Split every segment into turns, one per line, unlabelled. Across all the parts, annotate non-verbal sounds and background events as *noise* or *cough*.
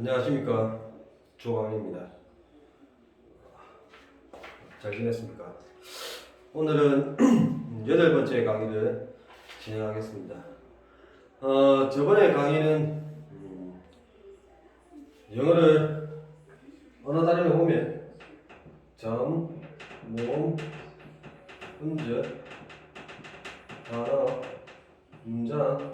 안녕하십니까 조광입니다. 잘 지냈습니까? 오늘은 *clears throat* 여덟 번째 강의를 진행하겠습니다. 어, 저번에 강의는 음, 영어를 언어 단위로 보면 점, 모음, 음절, 단어, 문장,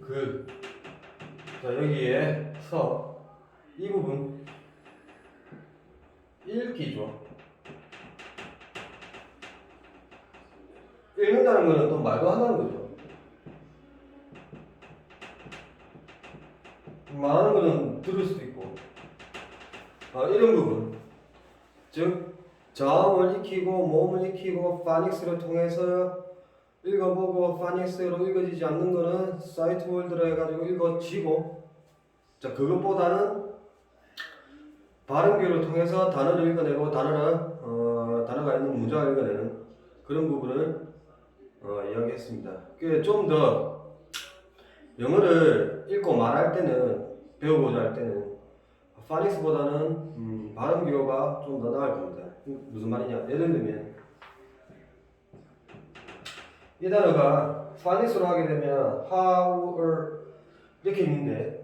글 자 여기에 서 이 부분 읽기죠. 읽는다는 거는 또 말도 한다는 거죠. 말하는 거는 들을 수도 있고 아, 이런 부분 즉 저음을 익히고 모음을 익히고 파닉스를 통해서 읽어보고 파닉스로 읽어지지 않는 거는 사이트 월드로 해가지고 읽어지고 자 그것보다는 발음기를 통해서 단어를 읽어내고 단어를 어, 단어가 있는 문장을 읽어내는 그런 부분을 어, 이야기했습니다. 좀 더 영어를 읽고 말할 때는 배우고자 할 때는 파닉스보다는 음, 발음기호가 좀 더 나을 겁니다. 무슨 말이냐? 예를 들면 이 단어가 파닉스로 하게 되면 how, 이렇게 있는데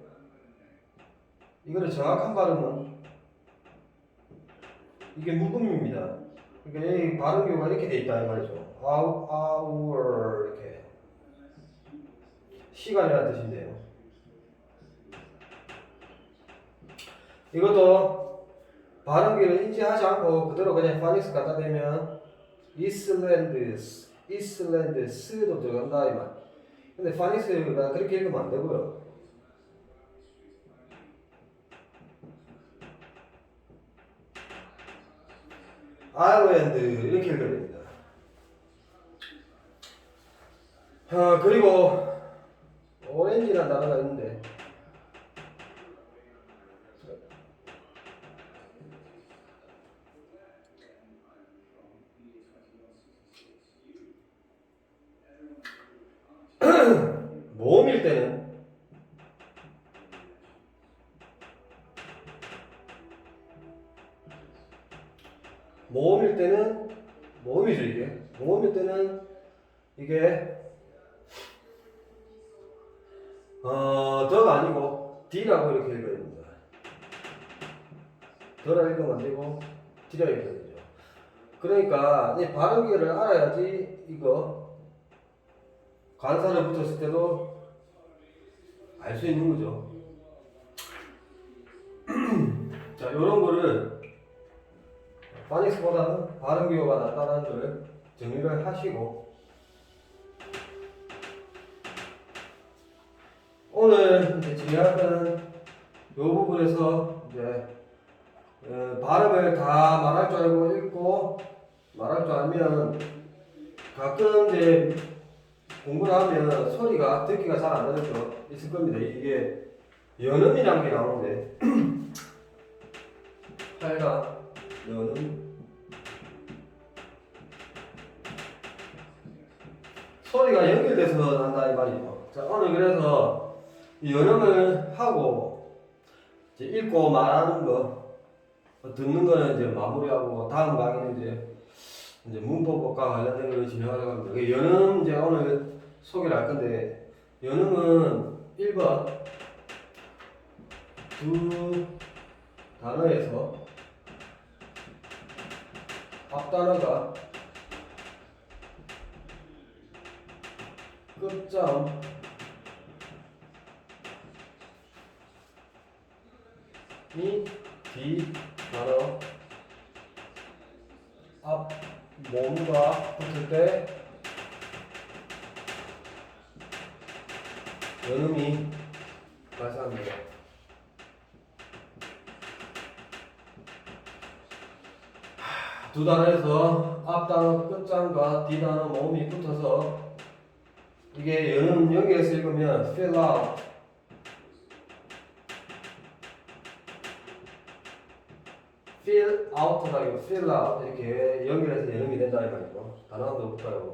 이거를 정확한 발음은 이게 묵음입니다. 그러니까 이 발음 교가 이렇게 돼 있다 이 말이죠. how, hour 이렇게 시간이라는 뜻인데요. 이것도 발음기를 인지하지 않고 그대로 그냥 파닉스 갖다 대면 이슬랜드, 이슬랜드 스도 들어간다 이 말. 근데 파닉스가 그렇게 읽으면 안 되고요. 아일랜드 이렇게 읽어야 됩니다. 아, 그리고 오렌지라는 단어가 있는데 어 더가 아니고 D라고 이렇게 읽어야 됩니다. 더라 읽으면 안 되고 D라 읽어야 되죠. 그러니까 이 발음기를 알아야지 이거 관사를 붙였을 때도 알 수 있는 거죠. *clears throat* 자 이런 거를 파닉스보다는 발음 기호가 낫다는 걸 정리를 하시고 오늘 이제 진행할 거는 이 부분에서 이제 어, 발음을 다 말할 줄 알고 읽고 말할 줄 알면 가끔 이제 공부를 하면 소리가 듣기가 잘안 나는 거 있을 겁니다. 이게 연음이라는 게 나오는데 *clears throat* 팔가 연음 소리가 연결돼서 난다 이 말이죠. 자 오늘 그래서 이 연음을 하고 이제 읽고 말하는 거 듣는 거는 이제 마무리하고 다음 강의는 이제 이제 문법과 관련된 걸 진행하려고 합니다. 그 연음 이제 오늘 소개를 할 건데 연음은 1번 두 단어에서 앞 단어가 끝점 이 뒤 단어 앞 몸과 붙을 때 연음이 발생합니다. 두 단어에서 앞 단어 끝장과 뒤 단어 모음이 붙어서 이게 연음 연결해서 읽으면 fill out fill out 이렇게 연결해서 연음이 된다 이 말이죠. 단어도 붙어요.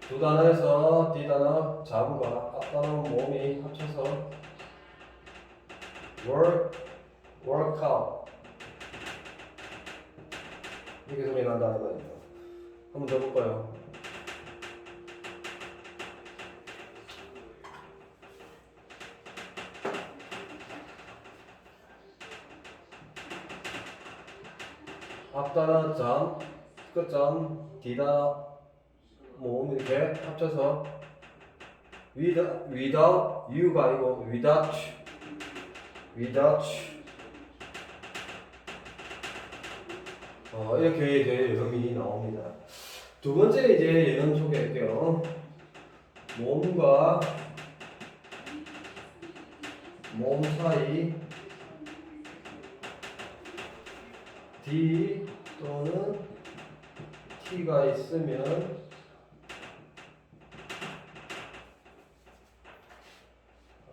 두 단어에서 뒤 단어 자음과 앞 단어 모음이 합쳐서 work, workout 이렇게 소리 난다는 말이죠. 한번 더 볼까요? 점, 끝점, 뒤단어 모음 이렇게 합쳐서 without, without you가 아니고 without you, without you. 어, 이렇게 이제 여름이 나옵니다. 두 번째 이제 예언 소개할게요. 몸과 몸 사이 D 또는 T가 있으면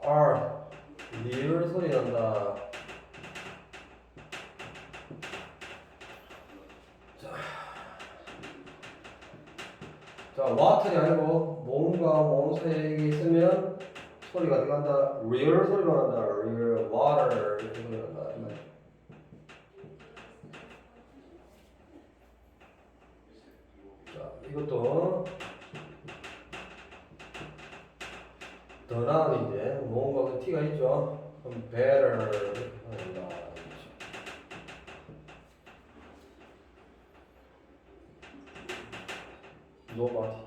R 리을 소리 난다. 자, 자 와틀이 아니고 몸과 몸 사이에 있으면 소리가 어디 간다? 리을 소리가 난다. 리을 water 이렇게 소리 난다. 더 나은 이제 뭔가 그 티가 있죠. 그럼 better. Nobody.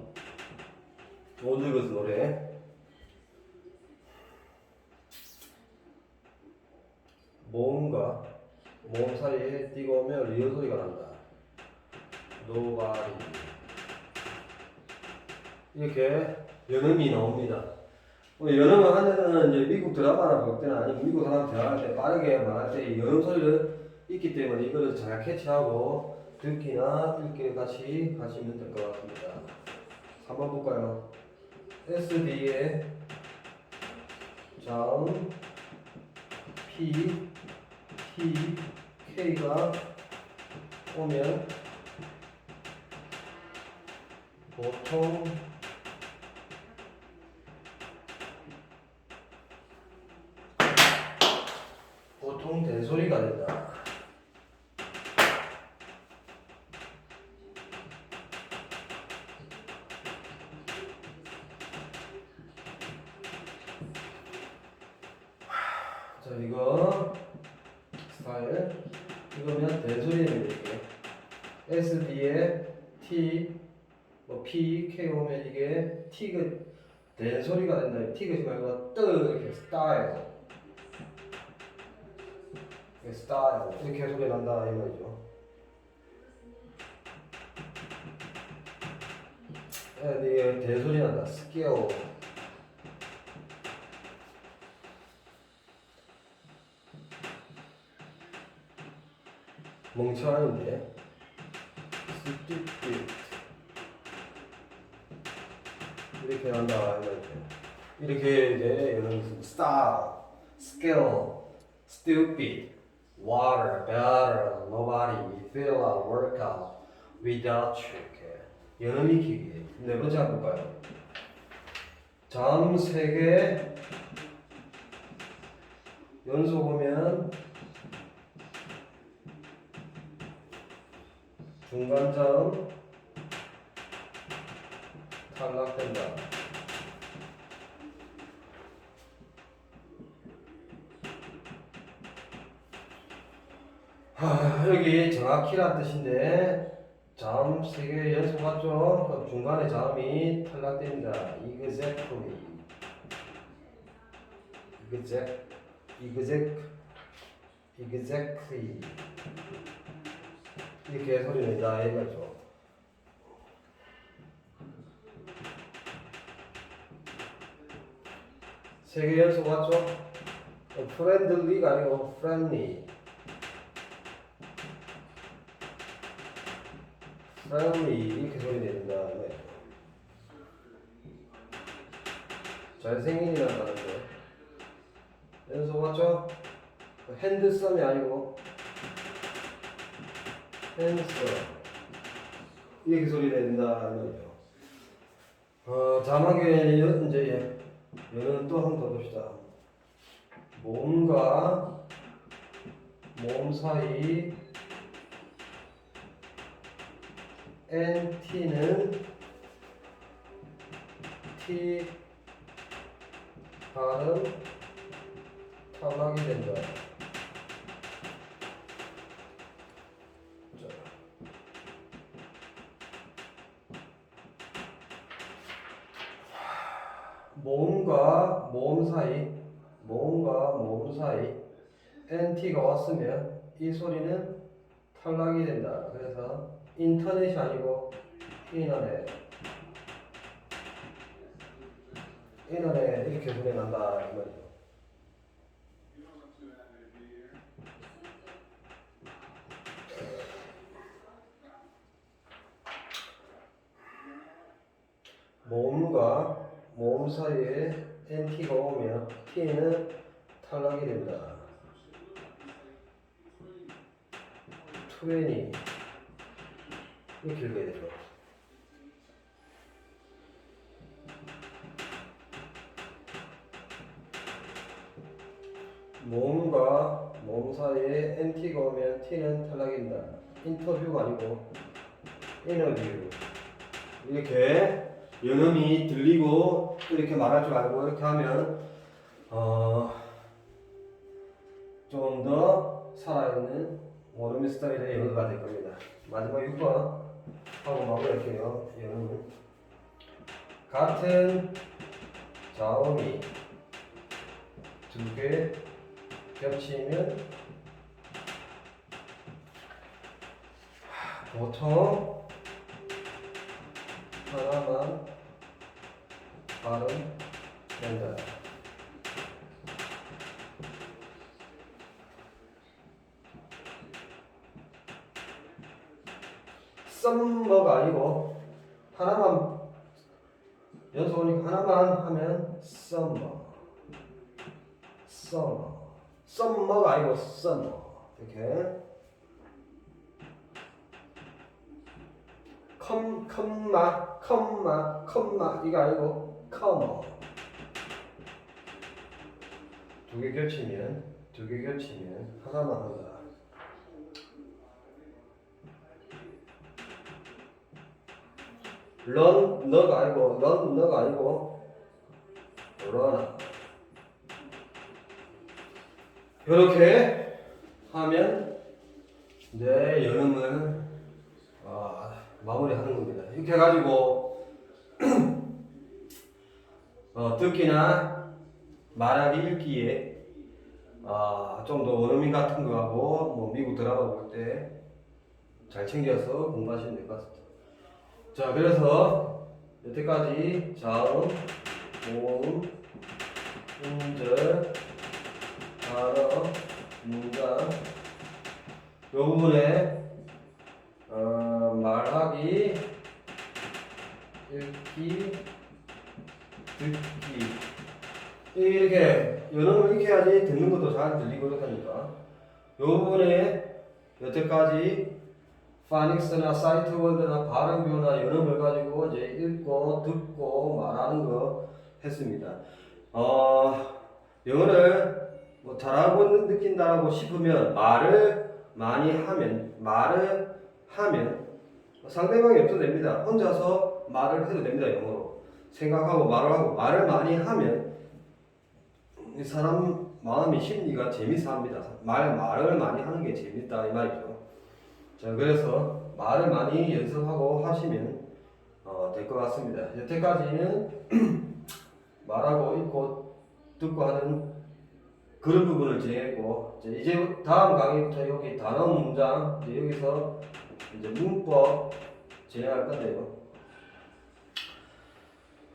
못 읽어서 노래. 뭔가 몸 사이에 띄고 오면 리얼 소리가 난다. Nobody. 이렇게 연음이 나옵니다. 뭐 연음을 하는 이제 미국 드라마나 볼 때는 아니고 미국 사람 대화할 때 빠르게 말할 때이 연음 소리를 있기 때문에 이거를 잘 캐치하고 듣기나 읽기 같이 하시면 될 것 같습니다. 한번 볼까요? SD의 장 P T K가 오면 보통 된다. 자 이거 스타일 이거면 대소리는 이게 SD에 T 뭐 P K 오면 이게 T가 대소리가 된다. T가 말고 뜨 이렇게 스타일 스타일 이렇게 소리 난다 이 말이죠. 예, 이게 대소리 난다. 스케일 멍청한데 이렇게 한다 이렇게 이렇게 이제 이런 style, skill, stupid, water, better, nobody, fill out, work out, without you 이렇게 연음 익히기 네 번째 한번 볼까요? 점세개 연속 오면 중간점 탈락된다. 하, 여기 정확히란 뜻인데 점세개 연속 맞죠? 그럼 중간에 점이 탈락됩니다. exactly, exact, exact, exactly 이렇게 소리 낸다 이거죠. 세 개 연속 맞죠? 어, friendly가 아니고 friendly. friendly 이렇게 소리 낸다. 네. 잘생긴이라는 단어인데 연속 맞죠? 핸드썸이 아니고 핸드썸 이렇게 소리 낸다. 이거죠. 어, 자막에 여- 이제 얘는 또 한 번 더 봅시다. 몸과 몸 사이 NT는 T 발음 탈락이 된다. 자. 몸과 몸 사이, 몸과 몸 사이 NT가 왔으면 이 소리는 탈락이 된다. 그래서 인터넷이 아니고 인터넷, 인터넷 이렇게 소리 난다 이 말이죠. 몸과 몸 사이에 NT가 오면 T는 탈락이 된다. 20 이렇게 읽어야 되죠. 몸과 몸 사이에 NT가 오면 T는 탈락인다. 인터뷰가 아니고 인터뷰. 이렇게 연음이 들리고 또 이렇게 말할 줄 알고 이렇게 하면 어, 좀 더 살아있는 원어민 스타일의 영어가 될 겁니다. 마지막 6번 하고 마무리할게요. 영어는 같은 자음이 두 개 겹치면 보통 하나만 발음 된다. 썸머가 아니고 하나만 연속 오니까 하나만 하면 썸머. 썸머. 썸머가 아니고 썸머. 이렇게. 컴 컴마 컴마 컴마. 이거 아니고 커머. 두 개 겹치면 두 개 겹치면 하나만 한다. 런 너가 아니고 런 너가 아니고 러나 이렇게 하면 내 여름을 아, 마무리하는 겁니다. 이렇게 해가지고 *clears throat* 어, 듣기나 말하기 읽기에 아, 좀 더 원어민 같은 거 하고 뭐 미국 드라마 볼 때 잘 챙겨서 공부하시면 될 것 같습니다. 자, 그래서 여태까지 자음, 모음, 음절, 단어, 문장 요 부분에 어, 말하기, 읽기, 듣기. 이렇게 연음을 해야지 듣는 것도 잘 들리고 그렇다니까. 요 부분에 여태까지 파닉스나 사이트월드나 발음표나 연음을 가지고 이제 읽고 듣고 말하는 거 했습니다. 어, 영어를 뭐 잘하고 느낀다고 싶으면 말을 많이 하면 말을 하면 상대방이 없어도 됩니다. 혼자서 말을 해도 됩니다. 영어로 생각하고 말을 하고 말을 많이 하면 이 사람 마음이 심리가 재밌어 합니다. 말 말을 많이 하는 게 재밌다 이 말이죠. 자, 그래서 말을 많이 연습하고 하시면 어, 될 것 같습니다. 여태까지는 *clears throat* 말하고 읽고 듣고 하는 그런 부분을 진행했고 이제, 다음 강의부터 여기 단어 문장 이제 여기서 이제 문법 진행할 건데요.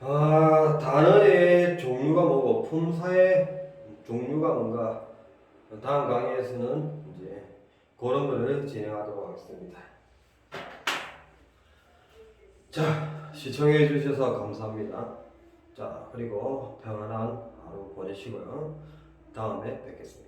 아, 단어의 종류가 뭐고 품사의 종류가 뭔가 다음 강의에서는 그런 거를 진행하도록 하겠습니다. 자, 시청해 주셔서 감사합니다. 자, 그리고 평안한 하루 보내시고요. 다음에 뵙겠습니다.